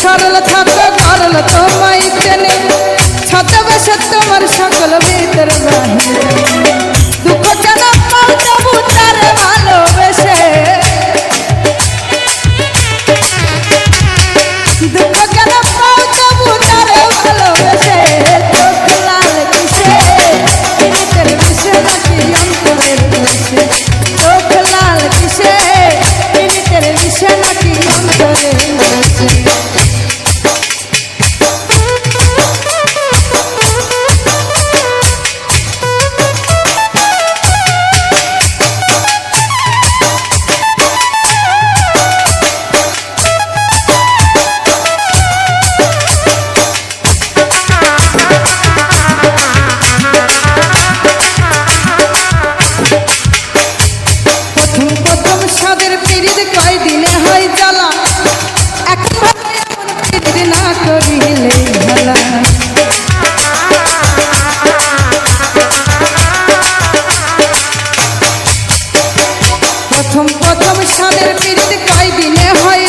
সরল থাকো করল তোমায় টেনে ছাতে বসে তোমার সকল ভিতর বাহিনী। দুঃখ যেন ভালো প্রথম প্রথম স্বাদের পীড়িত কয়দিনে হয়